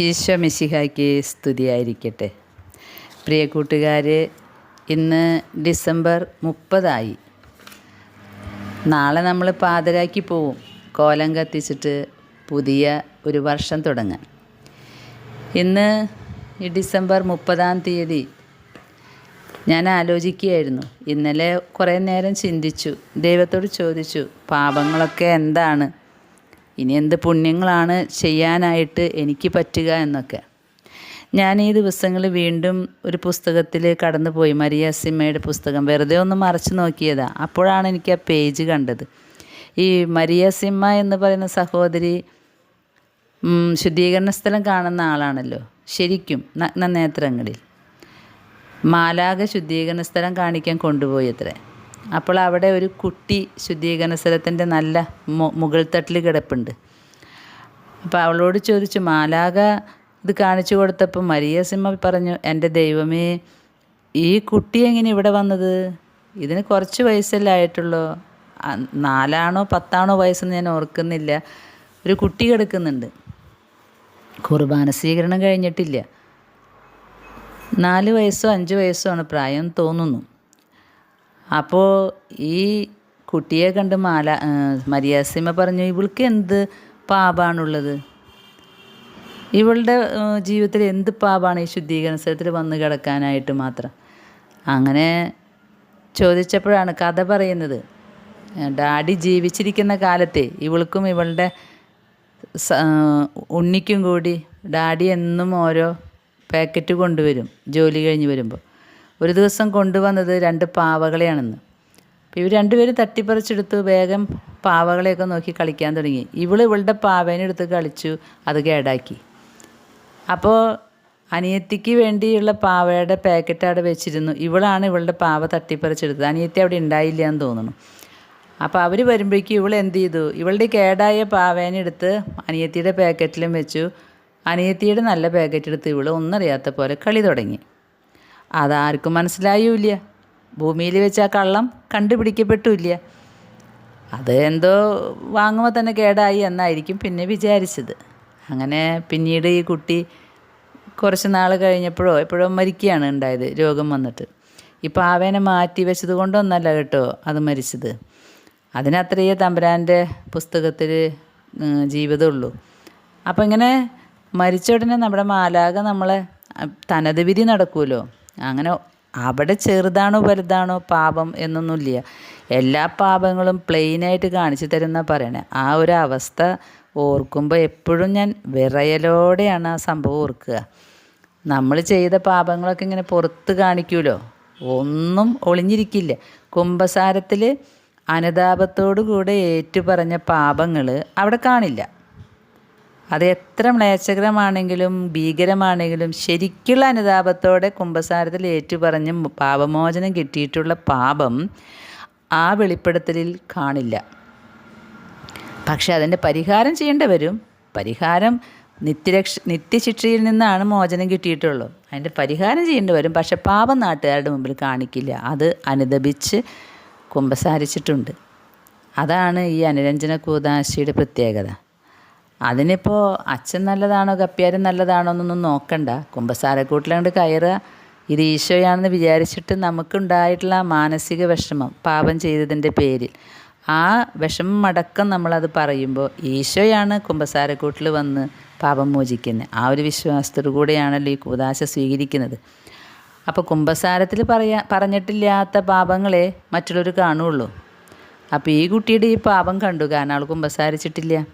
ഈശോ മിശിഹായ്ക്ക് സ്തുതിയായിരിക്കട്ടെ. പ്രിയ കൂട്ടുകാർ ഇന്ന് ഡിസംബർ മുപ്പതായി. നാളെ നമ്മൾ പാതരാക്കി പോവും. കോലം കത്തിച്ചിട്ട് പുതിയ ഒരു വർഷം തുടങ്ങാൻ. ഇന്ന് ഈ ഡിസംബർ മുപ്പതാം തീയതി ഞാൻ ആലോചിക്കുകയായിരുന്നു. ഇന്നലെ കുറേ നേരം ചിന്തിച്ചു. ദൈവത്തോട് ചോദിച്ചു പാപങ്ങളൊക്കെ എന്താണ്? ഇനി എന്ത് പുണ്യങ്ങളാണ് ചെയ്യാനായിട്ട് എനിക്ക് പറ്റുക എന്നൊക്കെ. ഞാൻ ഈ ദിവസങ്ങളിൽ വീണ്ടും ഒരു പുസ്തകത്തിൽ കടന്നുപോയി മരിയ സിമ്മയുടെ പുസ്തകം. വെറുതെ ഒന്ന് മറച്ചു നോക്കിയതാണ് അപ്പോഴാണ് എനിക്ക് ആ പേജ് കണ്ടത്. ഈ മരിയ സിമ്മ എന്ന് പറയുന്ന സഹോദരി ശുദ്ധീകരണ സ്ഥലം കാണുന്ന ആളാണല്ലോ. ശരിക്കും നഗ്നനേത്രങ്ങളിൽ മാലാക ശുദ്ധീകരണ സ്ഥലം കാണിക്കാൻ കൊണ്ടുപോയി അത്രേ. അപ്പോൾ അവിടെ ഒരു കുട്ടി ശുദ്ധീകരണ സ്ഥലത്തിന്റെ നല്ല മുകൾ തട്ടിൽ കിടപ്പുണ്ട്. അപ്പോൾ അവളോട് ചോദിച്ചു മാലാക ഇത് കാണിച്ചു കൊടുത്തപ്പോൾ മരിയ സിമ്മ പറഞ്ഞു എന്റെ ദൈവമേ ഈ കുട്ടി എങ്ങനെ ഇവിടെ വന്നത്? ഇതിന് കുറച്ച് വയസ്സല്ലേ ആയിട്ടുള്ളൂ. നാലാണോ പത്താണോ വയസ്സെന്ന് ഞാൻ ഓർക്കുന്നില്ല. ഒരു കുട്ടി കിടക്കുന്നുണ്ട്. കുർബാന സ്വീകരണം കഴിഞ്ഞിട്ടില്ല. നാല് വയസ്സോ അഞ്ച് വയസ്സോ ആണ് പ്രായം തോന്നുന്നു. അപ്പോൾ ഈ കുട്ടിയെ കണ്ട് മാല മരിയാസിമ പറഞ്ഞു ഇവൾക്ക് എന്ത് പാപാണുള്ളത്? ഇവളുടെ ജീവിതത്തിൽ എന്ത് പാപാണ് ഈ ശുദ്ധീകരണ സ്ഥലത്തിൽ വന്ന് കിടക്കാനായിട്ട് മാത്രം? അങ്ങനെ ചോദിച്ചപ്പോഴാണ് കഥ പറയുന്നത്. ഡാഡി ജീവിച്ചിരിക്കുന്ന കാലത്തെ ഇവൾക്കും ഇവളുടെ ഉണ്ണിക്കും കൂടി ഡാഡി എന്നും ഓരോ പാക്കറ്റ് കൊണ്ടുവരും ജോലി കഴിഞ്ഞ് വരുമ്പോൾ ഒരു ദിവസം കൊണ്ടുവന്നത് രണ്ട് പാവകളെയാണെന്ന്. ഇവർ രണ്ടുപേരും തട്ടിപ്പറിച്ചെടുത്ത് വേഗം പാവകളെയൊക്കെ നോക്കി കളിക്കാൻ തുടങ്ങി. ഇവൾ ഇവളുടെ പാവേനെ എടുത്ത് കളിച്ചു അത് കേടാക്കി. അപ്പോൾ അനിയത്തിക്ക് വേണ്ടിയുള്ള പാവയുടെ പാക്കറ്റ് അവിടെ വെച്ചിരുന്നു. ഇവളാണ് ഇവളുടെ പാവ തട്ടിപ്പറിച്ചെടുത്തത്. അനിയത്തി അവിടെ ഉണ്ടായില്ല എന്ന് തോന്നുന്നു. അപ്പോൾ അവർ വരുമ്പോഴേക്കും ഇവൾ എന്ത് ചെയ്തു? ഇവളുടെ കേടായ പാവേനെ എടുത്ത് അനിയത്തിയുടെ പാക്കറ്റിലും വെച്ചു. അനിയത്തിയുടെ നല്ല പാക്കറ്റ് എടുത്ത് ഇവൾ ഒന്നറിയാത്ത പോലെ കളി തുടങ്ങി. അതാർക്കും മനസ്സിലായൂല്ല. ഭൂമിയിൽ വെച്ച് ആ കള്ളം കണ്ടുപിടിക്കപ്പെട്ടില്ല. അത് എന്തോ വാങ്ങുമ്പോൾ തന്നെ കേടായി എന്നായിരിക്കും പിന്നെ വിചാരിച്ചത്. അങ്ങനെ പിന്നീട് ഈ കുട്ടി കുറച്ച് നാൾ കഴിഞ്ഞപ്പോഴോ എപ്പോഴോ മരിക്കുകയാണ് ഉണ്ടായത് രോഗം വന്നിട്ട്. ഈ ആവേനെ മാറ്റി വെച്ചത് കൊണ്ടൊന്നല്ല കേട്ടോ അത് മരിച്ചത്. അതിനത്രയേ തമ്പുരാന്റെ പുസ്തകത്തിൽ ജീവിതമുള്ളൂ. അപ്പോൾ ഇങ്ങനെ മരിച്ച ഉടനെ നമ്മുടെ മാലാക നമ്മളെ തനത് വിധി നടക്കുമല്ലോ അങ്ങനെ അവിടെ ചെറുതാണോ വലുതാണോ പാപം എന്നൊന്നുമില്ല. എല്ലാ പാപങ്ങളും പ്ലെയിനായിട്ട് കാണിച്ചു തരുന്ന പറയണേ. ആ ഒരു അവസ്ഥ ഓർക്കുമ്പോൾ എപ്പോഴും ഞാൻ വിറയലോടെയാണ് ആ സംഭവം ഓർക്കുക. നമ്മൾ ചെയ്ത പാപങ്ങളൊക്കെ ഇങ്ങനെ പുറത്ത് കാണിക്കൂലോ? ഒന്നും ഒളിഞ്ഞിരിക്കില്ല. കുംഭസാരത്തിൽ അനുതാപത്തോടു കൂടെ ഏറ്റുപറഞ്ഞ പാപങ്ങൾ അവിടെ കാണില്ല. അത് എത്ര മ്ലേച്ഛകരമാണെങ്കിലും ഭീകരമാണെങ്കിലും ശരിക്കുള്ള അനുതാപത്തോടെ കുംഭസാരത്തിൽ ഏറ്റുപറഞ്ഞ് പാപമോചനം കിട്ടിയിട്ടുള്ള പാപം ആ വെളിപ്പെടുത്തലിൽ കാണില്ല. പക്ഷെ അതിന്റെ പരിഹാരം ചെയ്യേണ്ടി വരും. പരിഹാരം നിത്യരക്ഷ നിത്യശിക്ഷയിൽ നിന്നാണ് മോചനം കിട്ടിയിട്ടുള്ളൂ. അതിന്റെ പരിഹാരം ചെയ്യേണ്ടി വരും. പക്ഷെ പാപം നാട്ടുകാരുടെ മുമ്പിൽ കാണിക്കില്ല. അത് അനുദപിച്ച് കുമ്പസാരിച്ചിട്ടുണ്ട് അതാണ് ഈ അനുരഞ്ജന കൂതാശിയുടെ പ്രത്യേകത. അതിനിപ്പോൾ അച്ഛൻ നല്ലതാണോ കപ്പ്യാരും നല്ലതാണോ എന്നൊന്നും നോക്കണ്ട. കുമ്പസാരക്കൂട്ടിലങ്ങോട്ട് കയറുക. ഇത് ഈശോയാണെന്ന് വിചാരിച്ചിട്ട് നമുക്കുണ്ടായിട്ടുള്ള മാനസിക വിഷമം പാപം ചെയ്തതിന്റെ പേരിൽ. ആ വിഷമം അടക്കം നമ്മളത് പറയുമ്പോൾ ഈശോയാണ് കുമ്പസാരക്കൂട്ടിൽ വന്ന് പാപം മോചിക്കുന്നത്. ആ ഒരു വിശ്വാസത്തോടു കൂടെയാണല്ലോ ഈ കൂതാശ സ്വീകരിക്കുന്നത്. അപ്പോൾ കുമ്പസാരത്തിൽ പറയാ പറഞ്ഞിട്ടില്ലാത്ത പാപങ്ങളെ മറ്റുള്ളവർ കാണുള്ളൂ. അപ്പോൾ ഈ കുട്ടിയുടെ ഈ പാപം കണ്ടു. കാരണം അവൾ കുമ്പസാരിച്ചിട്ടില്ല.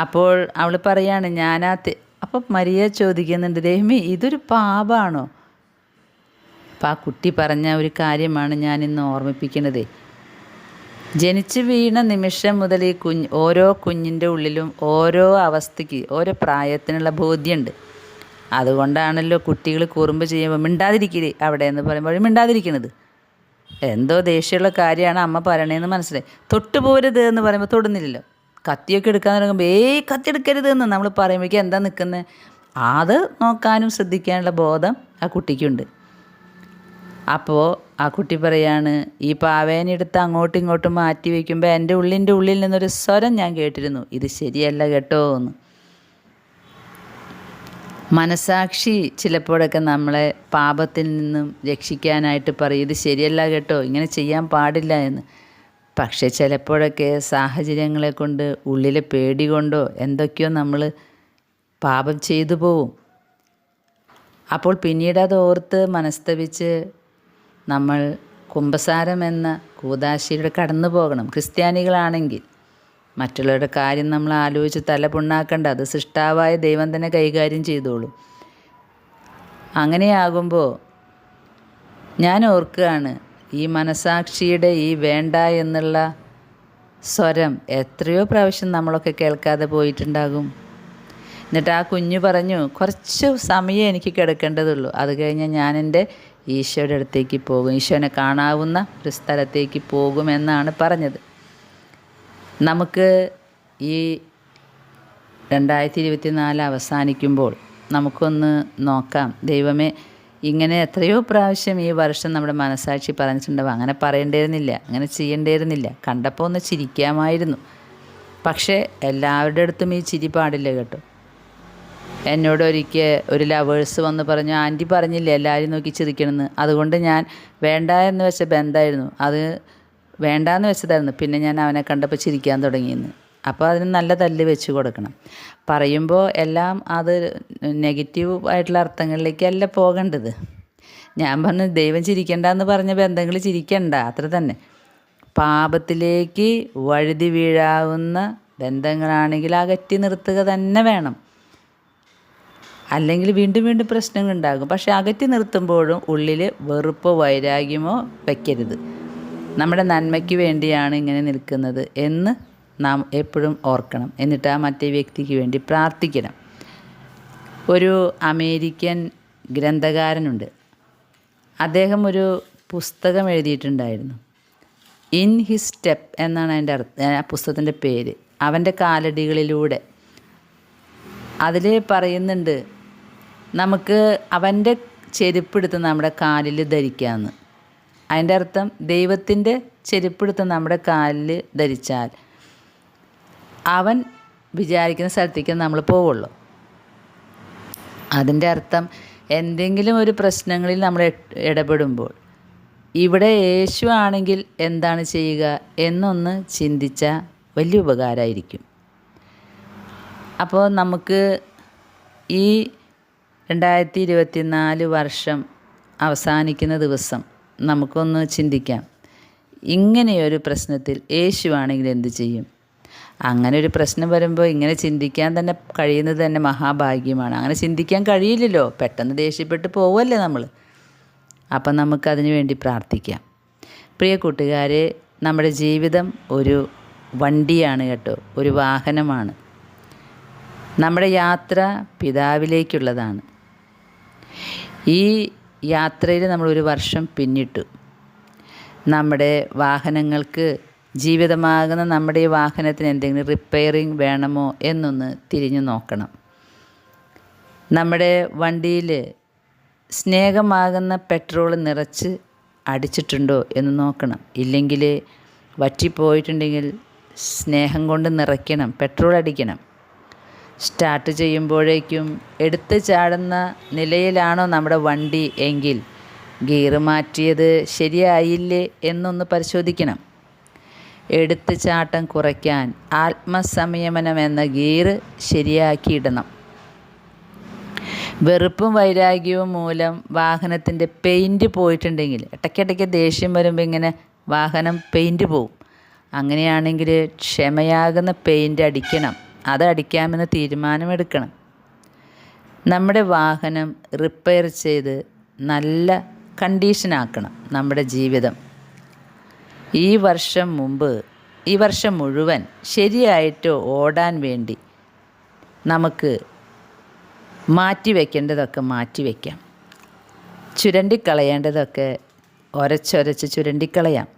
അപ്പോൾ അവൾ പറയാണ് ഞാനാ അപ്പോൾ മരിയ ചോദിക്കുന്നുണ്ട് രഹ്മി ഇതൊരു പാപാണോ? അപ്പം ആ കുട്ടി പറഞ്ഞ ഒരു കാര്യമാണ് ഞാൻ ഇന്ന് ഓർമ്മിപ്പിക്കുന്നത് ജനിച്ചു വീണ നിമിഷം മുതൽ ഈ കുഞ്ഞ് ഓരോ കുഞ്ഞിന്റെ ഉള്ളിലും ഓരോ അവസ്ഥയ്ക്ക് ഓരോ പ്രായത്തിനുള്ള ബോധ്യമുണ്ട്. അതുകൊണ്ടാണല്ലോ കുട്ടികൾ കുറുമ്പ് ചെയ്യുമ്പോൾ മിണ്ടാതിരിക്കില്ലേ അവിടെ എന്ന് പറയുമ്പോൾ മിണ്ടാതിരിക്കണത്. എന്തോ ദേഷ്യമുള്ള കാര്യമാണ് അമ്മ പറയണേന്ന് മനസ്സിലായി. തൊട്ടുപോരുത് എന്ന് പറയുമ്പോൾ തൊടുന്നില്ലല്ലോ. കത്തിയൊക്കെ എടുക്കാൻ തുടങ്ങുമ്പോൾ ഏയ് കത്തി എടുക്കരുത് എന്ന് നമ്മൾ പറയുമ്പോഴേക്കും എന്താ നിൽക്കുന്നത് അത് നോക്കാനും ശ്രദ്ധിക്കാനുള്ള ബോധം ആ കുട്ടിക്കുണ്ട്. അപ്പോൾ ആ കുട്ടി പറയാണ് ഈ പാവേനെടുത്ത് അങ്ങോട്ടും ഇങ്ങോട്ടും മാറ്റി വയ്ക്കുമ്പോൾ എന്റെ ഉള്ളിന്റെ ഉള്ളിൽ നിന്നൊരു സ്വരം ഞാൻ കേട്ടിരുന്നു. ഇത് ശരിയല്ല കേട്ടോ എന്ന്. മനസാക്ഷി ചിലപ്പോഴൊക്കെ നമ്മളെ പാപത്തിൽ നിന്നും രക്ഷിക്കാനായിട്ട് പറയും ഇത് ശരിയല്ല കേട്ടോ ഇങ്ങനെ ചെയ്യാൻ പാടില്ല എന്ന്. പക്ഷെ ചിലപ്പോഴൊക്കെ സാഹചര്യങ്ങളെ കൊണ്ട് ഉള്ളിലെ പേടി കൊണ്ടോ എന്തൊക്കെയോ നമ്മൾ പാപം ചെയ്തു പോവും. അപ്പോൾ പിന്നീട് അത് ഓർത്ത് മനസ്തപിച്ച് നമ്മൾ കുംഭസാരം എന്ന കൂതാശിയിലൂടെ കടന്നു പോകണം. ക്രിസ്ത്യാനികളാണെങ്കിൽ മറ്റുള്ളവരുടെ കാര്യം നമ്മൾ ആലോചിച്ച് തല പുണ്ണാക്കണ്ട. അത് സൃഷ്ടാവായ ദൈവം തന്നെ കൈകാര്യം ചെയ്തോളൂ. അങ്ങനെയാകുമ്പോൾ ഞാൻ ഓർക്കുകയാണ് ഈ മനസാക്ഷിയുടെ ഈ വേണ്ട എന്നുള്ള സ്വരം എത്രയോ പ്രാവശ്യം നമ്മളൊക്കെ കേൾക്കാതെ പോയിട്ടുണ്ടാകും. എന്നിട്ട് ആ കുഞ്ഞു പറഞ്ഞു കുറച്ച് സമയം എനിക്ക് കിടക്കേണ്ടതുള്ളൂ. അത് കഴിഞ്ഞാൽ ഞാൻ എന്റെ ഈശോയുടെ അടുത്തേക്ക് പോകും. ഈശോനെ കാണാവുന്ന ഒരു സ്ഥലത്തേക്ക് പോകുമെന്നാണ് പറഞ്ഞത്. നമുക്ക് ഈ രണ്ടായിരത്തി ഇരുപത്തി നാല് അവസാനിക്കുമ്പോൾ നമുക്കൊന്ന് നോക്കാം. ദൈവമേ ഇങ്ങനെ എത്രയോ പ്രാവശ്യം ഈ വർഷം നമ്മുടെ മനസാക്ഷി പറഞ്ഞിട്ടുണ്ടാവും. അങ്ങനെ പറയേണ്ടിയിരുന്നില്ല അങ്ങനെ ചെയ്യേണ്ടിയിരുന്നില്ല. കണ്ടപ്പോൾ ഒന്ന് ചിരിക്കാമായിരുന്നു. പക്ഷേ എല്ലാവരുടെ അടുത്തും ഈ ചിരി പാടില്ല കേട്ടോ. എന്നോട് ഒരിക്കൽ ഒരു ലവേഴ്സ് വന്ന് പറഞ്ഞു ആന്റി പറഞ്ഞില്ലേ എല്ലാവരും നോക്കി ചിരിക്കണമെന്ന്? അതുകൊണ്ട് ഞാൻ വേണ്ട എന്ന് വെച്ച ബന്ധമായിരുന്നു അത് വേണ്ടാന്ന് വെച്ചതായിരുന്നു. പിന്നെ ഞാൻ അവനെ കണ്ടപ്പോൾ ചിരിക്കാൻ തുടങ്ങിയെന്ന്. അപ്പോൾ അതിന് നല്ല തല്ല് വെച്ച് കൊടുക്കണം. പറയുമ്പോൾ എല്ലാം അത് നെഗറ്റീവ് ആയിട്ടുള്ള അർത്ഥങ്ങളിലേക്കല്ല പോകേണ്ടത്. ഞാൻ പറഞ്ഞു ദൈവം ചിരിക്കണ്ടെന്ന് പറഞ്ഞ ബന്ധങ്ങൾ ചിരിക്കണ്ട അത്ര തന്നെ. പാപത്തിലേക്ക് വഴുതി വീഴാവുന്ന ബന്ധങ്ങളാണെങ്കിൽ അകറ്റി നിർത്തുക തന്നെ വേണം. അല്ലെങ്കിൽ വീണ്ടും വീണ്ടും പ്രശ്നങ്ങൾ ഉണ്ടാകും പക്ഷെ അകറ്റി നിർത്തുമ്പോഴും ഉള്ളിൽ വെറുപ്പോ വൈരാഗ്യമോ വയ്ക്കരുത് നമ്മുടെ നന്മയ്ക്ക് വേണ്ടിയാണ് ഇങ്ങനെ നിൽക്കുന്നത് എന്ന് നാം എപ്പോഴും ഓർക്കണം. എന്നിട്ട് ആ മറ്റേ വ്യക്തിക്ക് വേണ്ടി പ്രാർത്ഥിക്കണം. ഒരു അമേരിക്കൻ ഗ്രന്ഥകാരനുണ്ട്. അദ്ദേഹം ഒരു പുസ്തകം എഴുതിയിട്ടുണ്ടായിരുന്നു. ഇൻ ഹിസ് സ്റ്റെപ്പ് എന്നാണ് അതിന്റെ അർത്ഥം. ആ പുസ്തകത്തിന്റെ പേര്. അവന്റെ കാലടികളിലൂടെ. അതിൽ പറയുന്നുണ്ട് നമുക്ക് അവന്റെ ചെരുപ്പെടുത്ത് നമ്മുടെ കാലിൽ ധരിക്കാമെന്ന് അതിന്റെ അർത്ഥം ദൈവത്തിന്റെ ചെരുപ്പെടുത്ത് നമ്മുടെ കാലിൽ ധരിച്ചാൽ അവൻ വിചാരിക്കുന്ന സ്ഥലത്തേക്ക് നമ്മൾ പോവുള്ളൂ. അതിന്റെ അർത്ഥം എന്തെങ്കിലും ഒരു പ്രശ്നങ്ങളിൽ നമ്മൾ ഇടപെടുമ്പോൾ ഇവിടെ യേശു ആണെങ്കിൽ എന്താണ് ചെയ്യുക എന്നൊന്ന് ചിന്തിച്ച വലിയ ഉപകാരമായിരിക്കും. അപ്പോൾ നമുക്ക് ഈ രണ്ടായിരത്തി ഇരുപത്തി നാല് വർഷം അവസാനിക്കുന്ന ദിവസം നമുക്കൊന്ന് ചിന്തിക്കാം. ഇങ്ങനെയൊരു പ്രശ്നത്തിൽ യേശു ആണെങ്കിൽ എന്ത് ചെയ്യും? അങ്ങനെ ഒരു പ്രശ്നം വരുമ്പോൾ ഇങ്ങനെ ചിന്തിക്കാൻ തന്നെ കഴിയുന്നത് തന്നെ മഹാഭാഗ്യമാണ്. അങ്ങനെ ചിന്തിക്കാൻ കഴിയില്ലല്ലോ. പെട്ടെന്ന് ദേഷ്യപ്പെട്ട് പോവല്ലേ നമ്മൾ അപ്പം നമുക്കതിനു വേണ്ടി പ്രാർത്ഥിക്കാം. പ്രിയ കൂട്ടുകാരെ നമ്മുടെ ജീവിതം ഒരു വണ്ടിയാണ് കേട്ടോ. ഒരു വാഹനമാണ്. നമ്മുടെ യാത്ര പിതാവിലേക്കുള്ളതാണ്. ഈ യാത്രയിൽ നമ്മൾ ഒരു വർഷം പിന്നിട്ടു. നമ്മുടെ വാഹനങ്ങൾക്ക് ജീവിതമാകുന്ന നമ്മുടെ ഈ വാഹനത്തിന് എന്തെങ്കിലും റിപ്പയറിംഗ് വേണമോ എന്നൊന്ന് തിരിഞ്ഞു നോക്കണം. നമ്മുടെ വണ്ടിയിൽ സ്നേഹമാകുന്ന പെട്രോൾ നിറച്ച് അടിച്ചിട്ടുണ്ടോ എന്ന് നോക്കണം. ഇല്ലെങ്കിൽ വറ്റിപ്പോയിട്ടുണ്ടെങ്കിൽ സ്നേഹം കൊണ്ട് നിറയ്ക്കണം പെട്രോൾ അടിക്കണം. സ്റ്റാർട്ട് ചെയ്യുമ്പോഴേക്കും എടുത്ത് ചാടുന്ന നിലയിലാണോ നമ്മുടെ വണ്ടി എങ്കിൽ ഗിയർ മാറ്റിയത് ശരിയായില്ലേ എന്നൊന്ന് പരിശോധിക്കണം. എടുത്ത് ചാട്ടം കുറയ്ക്കാൻ ആത്മസംയമനം എന്ന ഗിയർ ശരിയാക്കിയിടണം. വെറുപ്പും വൈരാഗ്യവും മൂലം വാഹനത്തിന്റെ പെയിന്റ് പോയിട്ടുണ്ടെങ്കിൽ ഇടയ്ക്കിടയ്ക്ക് ദേഷ്യം വരുമ്പോൾ ഇങ്ങനെ വാഹനം പെയിന്റ് പോവും. അങ്ങനെയാണെങ്കിൽ ക്ഷമയാകുന്ന പെയിന്റ് അടിക്കണം. അത് അടിക്കാമെന്ന് തീരുമാനമെടുക്കണം. നമ്മുടെ വാഹനം റിപ്പയർ ചെയ്ത് നല്ല കണ്ടീഷനാക്കണം നമ്മുടെ ജീവിതം. ഈ വർഷം മുമ്പ് ഈ വർഷം മുഴുവൻ ശരിയായിട്ട് ഓടാൻ വേണ്ടി നമുക്ക് മാറ്റിവെക്കേണ്ടതൊക്കെ മാറ്റിവെക്കാം ചുരണ്ടിക്കളയേണ്ടതൊക്കെ ഒരച്ചൊരച്ച് ചുരണ്ടിക്കളയാം.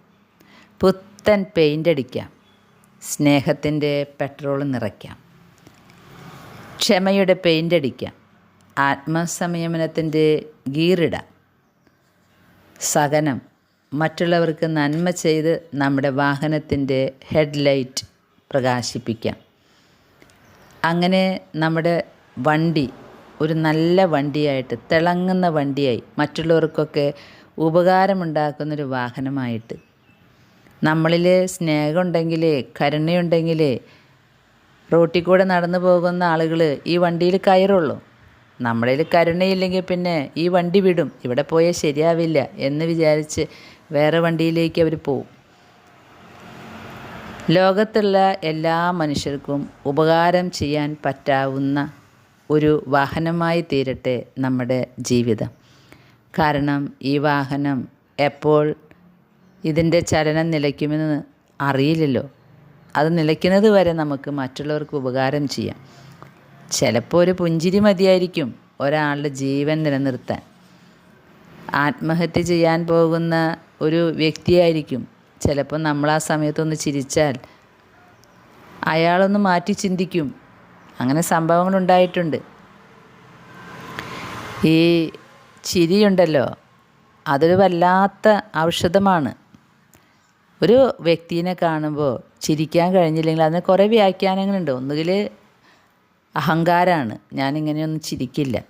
പുത്തൻ പെയിന്റ് അടിക്കാം. സ്നേഹത്തിന്റെ പെട്രോൾ നിറയ്ക്കാം. ക്ഷമയുടെ പെയിന്റ് അടിക്കാം. ആത്മസംയമനത്തിന്റെ ഗീറിടാം. സഹനം മറ്റുള്ളവർക്ക് നന്മ ചെയ്ത് നമ്മുടെ വാഹനത്തിന്റെ ഹെഡ്ലൈറ്റ് പ്രകാശിപ്പിക്കാം. അങ്ങനെ നമ്മുടെ വണ്ടി ഒരു നല്ല വണ്ടിയായിട്ട് തിളങ്ങുന്ന വണ്ടിയായി മറ്റുള്ളവർക്കൊക്കെ ഉപകാരമുണ്ടാക്കുന്നൊരു വാഹനമായിട്ട്. നമ്മളിൽ സ്നേഹമുണ്ടെങ്കിൽ കരുണയുണ്ടെങ്കിൽ റോട്ടിൽ കൂടെ നടന്നു പോകുന്ന ആളുകൾ ഈ വണ്ടിയിൽ കയറുള്ളൂ. നമ്മളിൽ കരുണയില്ലെങ്കിൽ പിന്നെ ഈ വണ്ടി വിടും. ഇവിടെ പോയാൽ ശരിയാവില്ല എന്ന് വിചാരിച്ച് വേറെ വണ്ടിയിലേക്ക് അവർ പോവും. ലോകത്തുള്ള എല്ലാ മനുഷ്യർക്കും ഉപകാരം ചെയ്യാൻ പറ്റാവുന്ന ഒരു വാഹനമായി തീരട്ടെ നമ്മുടെ ജീവിതം. കാരണം ഈ വാഹനം എപ്പോൾ ഇതിന്റെ ചലനം നിലയ്ക്കുമെന്ന് അറിയില്ലല്ലോ. അത് നിലയ്ക്കുന്നത് വരെ നമുക്ക് മറ്റുള്ളവർക്ക് ഉപകാരം ചെയ്യാം. ചിലപ്പോൾ ഒരു പുഞ്ചിരി മതിയായിരിക്കും ഒരാളുടെ ജീവൻ നിലനിർത്താൻ. ആത്മഹത്യ ചെയ്യാൻ പോകുന്ന ഒരു വ്യക്തിയായിരിക്കും. ചിലപ്പോൾ നമ്മൾ ആ സമയത്തൊന്ന് ചിരിച്ചാൽ അയാളൊന്ന് മാറ്റി ചിന്തിക്കും. അങ്ങനെ സംഭവങ്ങൾ ഉണ്ടായിട്ടുണ്ട്. ഈ ചിരിയുണ്ടല്ലോ അതൊരു വല്ലാത്ത ഔഷധമാണ്. ഒരു വ്യക്തിയെ കാണുമ്പോൾ ചിരിക്കാൻ കഴിഞ്ഞില്ലെങ്കിൽ അതിന് കുറേ വ്യാഖ്യാനങ്ങളുണ്ട്. ഒന്നുകിൽ അഹങ്കാരമാണ് ഞാനിങ്ങനെയൊന്നും ചിരിക്കില്ല.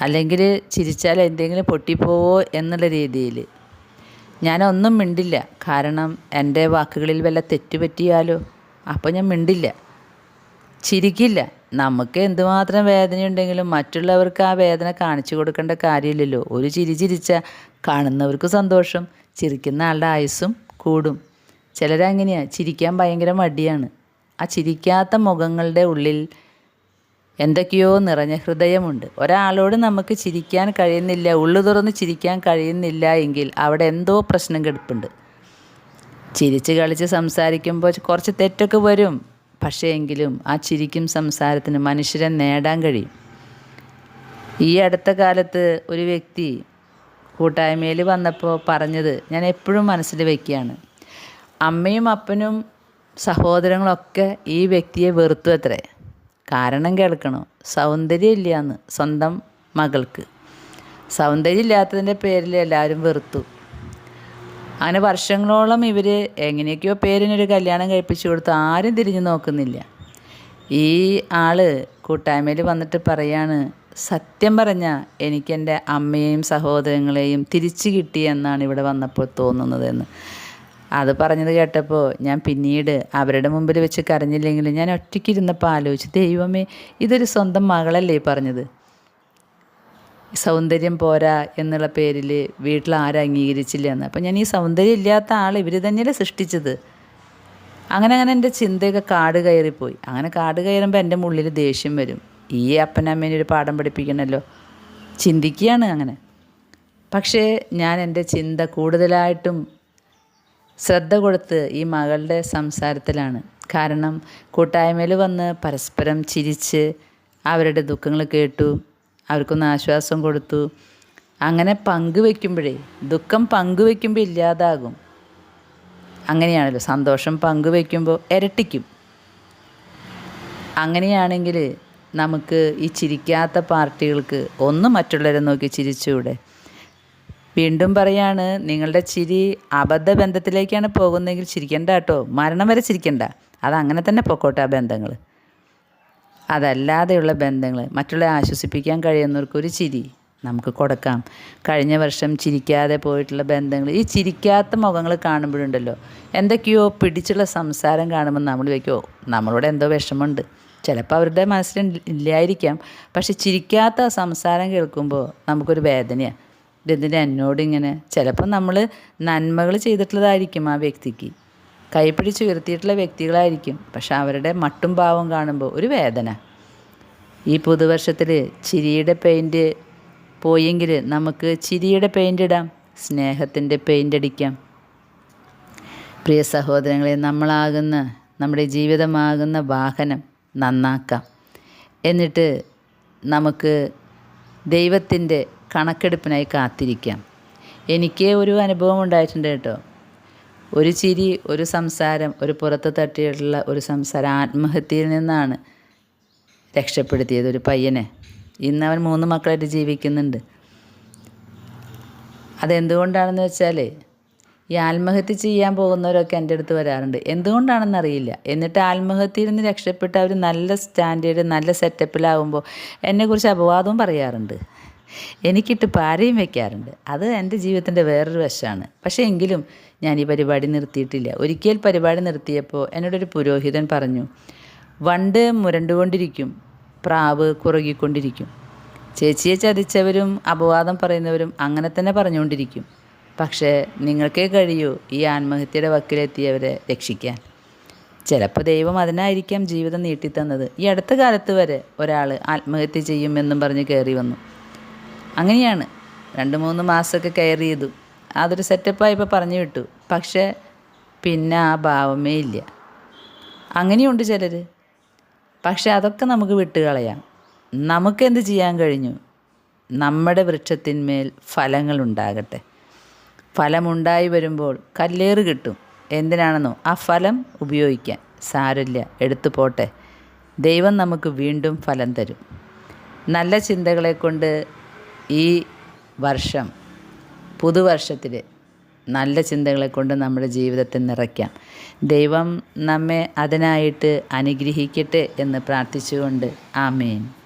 അല്ലെങ്കിൽ ചിരിച്ചാൽ എന്തെങ്കിലും പൊട്ടിപ്പോവോ എന്നുള്ള രീതിയിൽ. ഞാനൊന്നും മിണ്ടില്ല. കാരണം എന്റെ വാക്കുകളിൽ വല്ല തെറ്റ് പറ്റിയാലോ? അപ്പോൾ ഞാൻ മിണ്ടില്ല. ചിരിക്കില്ല. നമുക്ക് എന്തുമാത്രം വേദനയുണ്ടെങ്കിലും മറ്റുള്ളവർക്ക് ആ വേദന കാണിച്ചു കൊടുക്കേണ്ട കാര്യമില്ലല്ലോ. ഒരു ചിരി ചിരിച്ചാൽ കാണുന്നവർക്ക് സന്തോഷം ചിരിക്കുന്ന ആളുടെ ആയുസ്സും കൂടും. ചിലരങ്ങനെയാണ് ചിരിക്കാൻ ഭയങ്കര മടിയാണ്. ആ ചിരിക്കാത്ത മുഖങ്ങളുടെ ഉള്ളിൽ എന്തൊക്കെയോ നിറഞ്ഞ ഹൃദയമുണ്ട്. ഒരാളോട് നമുക്ക് ചിരിക്കാൻ കഴിയുന്നില്ല ഉള്ളു തുറന്ന് ചിരിക്കാൻ കഴിയുന്നില്ല എങ്കിൽ അവിടെ എന്തോ പ്രശ്നം കിടപ്പുണ്ട്. ചിരിച്ച് കളിച്ച് സംസാരിക്കുമ്പോൾ കുറച്ച് തെറ്റൊക്കെ വരും. പക്ഷേ എങ്കിലും ആ ചിരിക്കും സംസാരത്തിന് മനുഷ്യരെ നേടാൻ കഴിയും. ഈ അടുത്ത കാലത്ത് ഒരു വ്യക്തി കൂട്ടായ്മയിൽ വന്നപ്പോൾ പറഞ്ഞത് ഞാൻ എപ്പോഴും മനസ്സിൽ വയ്ക്കുകയാണ് അമ്മയും അപ്പനും സഹോദരങ്ങളൊക്കെ ഈ വ്യക്തിയെ വെറുത്തു അത്രേ കാരണം കേൾക്കണോ. സൗന്ദര്യം എന്ന് സ്വന്തം മകൾക്ക്. സൗന്ദര്യം ഇല്ലാത്തതിന്റെ പേരിൽ എല്ലാവരും വെറുത്തു. അങ്ങനെ വർഷങ്ങളോളം ഇവർ എങ്ങനെയൊക്കെയോ പേരിനൊരു കല്യാണം കഴിപ്പിച്ചു കൊടുത്ത് ആരും തിരിഞ്ഞു നോക്കുന്നില്ല. ഈ ആൾ കൂട്ടായ്മയിൽ വന്നിട്ട് പറയാണ് സത്യം പറഞ്ഞാൽ എനിക്കെന്റെ അമ്മയെയും സഹോദരങ്ങളെയും തിരിച്ചു കിട്ടി എന്നാണ് ഇവിടെ വന്നപ്പോൾ തോന്നുന്നതെന്ന്. അത് പറഞ്ഞത് കേട്ടപ്പോൾ ഞാൻ പിന്നീട് അവരുടെ മുമ്പിൽ വെച്ച് കരഞ്ഞില്ലെങ്കിലും ഞാൻ ഒറ്റയ്ക്ക് ഇരുന്നപ്പോൾ ആലോചിച്ചു ദൈവമേ ഇതൊരു സ്വന്തം മകളല്ലേ പറഞ്ഞത്? സൗന്ദര്യം പോരാ എന്നുള്ള പേരിൽ വീട്ടിൽ ആരും അംഗീകരിച്ചില്ല എന്ന്. അപ്പം ഞാൻ ഈ സൗന്ദര്യം ഇല്ലാത്ത ആൾ ഇവർ തന്നെയല്ലേ സൃഷ്ടിച്ചത്? അങ്ങനെ അങ്ങനെ എന്റെ ചിന്തയൊക്കെ കാട് കയറിപ്പോയി. അങ്ങനെ കാട് കയറുമ്പോൾ എന്റെ മുള്ളിൽ ദേഷ്യം വരും. ഈ അപ്പനമ്മേനെ ഒരു പാഠം പഠിപ്പിക്കണമല്ലോ ചിന്തിക്കുകയാണ് അങ്ങനെ. പക്ഷേ ഞാൻ എന്റെ ചിന്ത കൂടുതലായിട്ടും ശ്രദ്ധ കൊടുത്ത് ഈ മകളുടെ സംസാരത്തിലാണ്. കാരണം കൂട്ടായ്മയിൽ വന്ന് പരസ്പരം ചിരിച്ച് അവരുടെ ദുഃഖങ്ങൾ കേട്ടു അവർക്കൊന്ന് ആശ്വാസം കൊടുത്തു. അങ്ങനെ പങ്കുവെക്കുമ്പോഴേ ദുഃഖം പങ്കുവെക്കുമ്പോൾ ഇല്ലാതാകും. അങ്ങനെയാണല്ലോ സന്തോഷം പങ്കുവെക്കുമ്പോൾ ഇരട്ടിക്കും. അങ്ങനെയാണെങ്കിൽ നമുക്ക് ഈ ചിരിക്കാത്ത പാർട്ടികൾക്ക് ഒന്ന് മറ്റുള്ളവരെ നോക്കി ചിരിച്ചുകൂടെ? വീണ്ടും പറയാണ് നിങ്ങളുടെ ചിരി അബദ്ധ ബന്ധത്തിലേക്കാണ് പോകുന്നതെങ്കിൽ ചിരിക്കണ്ട കേട്ടോ. മരണം വരെ ചിരിക്കണ്ട. അതങ്ങനെ തന്നെ പൊക്കോട്ടെ ആ ബന്ധങ്ങൾ അതല്ലാതെയുള്ള ബന്ധങ്ങൾ മറ്റുള്ളവരെ ആശ്വസിപ്പിക്കാൻ കഴിയുന്നവർക്കൊരു ചിരി നമുക്ക് കൊടുക്കാം. കഴിഞ്ഞ വർഷം ചിരിക്കാതെ പോയിട്ടുള്ള ബന്ധങ്ങൾ ഈ ചിരിക്കാത്ത മുഖങ്ങൾ കാണുമ്പോഴുണ്ടല്ലോ. എന്തൊക്കെയോ പിടിച്ചുള്ള സംസാരം കാണുമ്പോൾ നമ്മൾ വയ്ക്കുമോ നമ്മളോട് എന്തോ വിഷമമുണ്ട്. ചിലപ്പോൾ അവരുടെ മനസ്സിൽ ഇല്ലായിരിക്കാം. പക്ഷെ ചിരിക്കാത്ത സംസാരം കേൾക്കുമ്പോൾ നമുക്കൊരു വേദനയാണ് ഇതെന്തിനാ എന്നോട് ഇങ്ങനെ ചിലപ്പോൾ നമ്മൾ നന്മകൾ ചെയ്തിട്ടുള്ളതായിരിക്കും ആ വ്യക്തിക്ക്. കൈപ്പിടിച്ച് ഉയർത്തിയിട്ടുള്ള വ്യക്തികളായിരിക്കും പക്ഷെ അവരുടെ മട്ടും ഭാവം കാണുമ്പോൾ ഒരു വേദന. ഈ പുതുവർഷത്തിൽ ചിരിയുടെ പെയിന്റ് പോയെങ്കിൽ നമുക്ക് ചിരിയുടെ പെയിന്റ് ഇടാം സ്നേഹത്തിന്റെ പെയിന്റ് അടിക്കാം. പ്രിയ സഹോദരങ്ങളെ നമ്മളാകുന്ന നമ്മുടെ ജീവിതമാകുന്ന വാഹനം നന്നാക്കാം. എന്നിട്ട് നമുക്ക് ദൈവത്തിന്റെ കണക്കെടുപ്പിനായി കാത്തിരിക്കാം. എനിക്ക് ഒരു അനുഭവം ഉണ്ടായിട്ടുണ്ട് കേട്ടോ. ഒരു ചിരി ഒരു സംസാരം ഒരു പുറത്ത് തട്ടിയിട്ടുള്ള ഒരു സംസാരം ആത്മഹത്യയിൽ നിന്നാണ് രക്ഷപ്പെടുത്തിയത് ഒരു പയ്യനെ. ഇന്ന് അവൻ മൂന്ന് മക്കളായിട്ട് ജീവിക്കുന്നുണ്ട്. അതെന്തുകൊണ്ടാണെന്ന് വെച്ചാൽ ഈ ആത്മഹത്യ ചെയ്യാൻ പോകുന്നവരൊക്കെ എന്റെ അടുത്ത് വരാറുണ്ട്. എന്തുകൊണ്ടാണെന്നറിയില്ല. എന്നിട്ട് ആത്മഹത്യയിൽ നിന്ന് രക്ഷപ്പെട്ട അവർ നല്ല സ്റ്റാൻഡേർഡ് നല്ല സെറ്റപ്പിലാവുമ്പോൾ എന്നെക്കുറിച്ച് അപവാദവും പറയാറുണ്ട്. എനിക്കിട്ട് പാരയും വെക്കാറുണ്ട്. അത് എന്റെ ജീവിതത്തിന്റെ വേറൊരു വശമാണ്. പക്ഷേ എങ്കിലും ഞാൻ ഈ പരിപാടി നിർത്തിയിട്ടില്ല. ഒരിക്കൽ പരിപാടി നിർത്തിയപ്പോൾ എന്നോടൊരു പുരോഹിതൻ പറഞ്ഞു വണ്ട് മുരണ്ടുകൊണ്ടിരിക്കും പ്രാവ് കുറുകിക്കൊണ്ടിരിക്കും. ചേച്ചിയെ ചതിച്ചവരും അപവാദം പറയുന്നവരും അങ്ങനെ തന്നെ പറഞ്ഞുകൊണ്ടിരിക്കും. പക്ഷേ നിങ്ങൾക്കേ കഴിയൂ ഈ ആത്മഹത്യയുടെ വക്കിലെത്തിയവരെ രക്ഷിക്കാൻ. ചിലപ്പോൾ ദൈവം അതിനായിരിക്കാം ജീവിതം നീട്ടിത്തന്നത്. ഈ അടുത്ത കാലത്ത് വരെ ഒരാൾ ആത്മഹത്യ ചെയ്യുമെന്നും പറഞ്ഞ് കയറി വന്നു. അങ്ങനെയാണ്. രണ്ട് മൂന്ന് മാസമൊക്കെ കെയർ ചെയ്തു. അതൊരു സെറ്റപ്പായപ്പോൾ പറഞ്ഞു വിട്ടു. പക്ഷേ പിന്നെ ആ ഭാവമേ ഇല്ല. അങ്ങനെയുണ്ട് ചിലർ പക്ഷെ അതൊക്കെ നമുക്ക് വിട്ടുകളയാം നമുക്കെന്ത് ചെയ്യാൻ കഴിഞ്ഞു? നമ്മുടെ വൃക്ഷത്തിന്മേൽ ഫലങ്ങളുണ്ടാകട്ടെ ഫലമുണ്ടായി വരുമ്പോൾ കല്ലേറ് കിട്ടും. എന്തിനാണെന്നോ? ആ ഫലം ഉപയോഗിക്കാൻ. സാരമില്ല. എടുത്തു പോട്ടെ. ദൈവം നമുക്ക് വീണ്ടും ഫലം തരും. നല്ല ചിന്തകളെ കൊണ്ട് ഈ വർഷം പുതുവർഷത്തിൽ നല്ല ചിന്തകളെ കൊണ്ട് നമ്മുടെ ജീവിതത്തെ നിറയ്ക്കാം. ദൈവം നമ്മെ അതിനായിട്ട് അനുഗ്രഹിക്കട്ടെ എന്ന് പ്രാർത്ഥിച്ചുകൊണ്ട് ആമേൻ.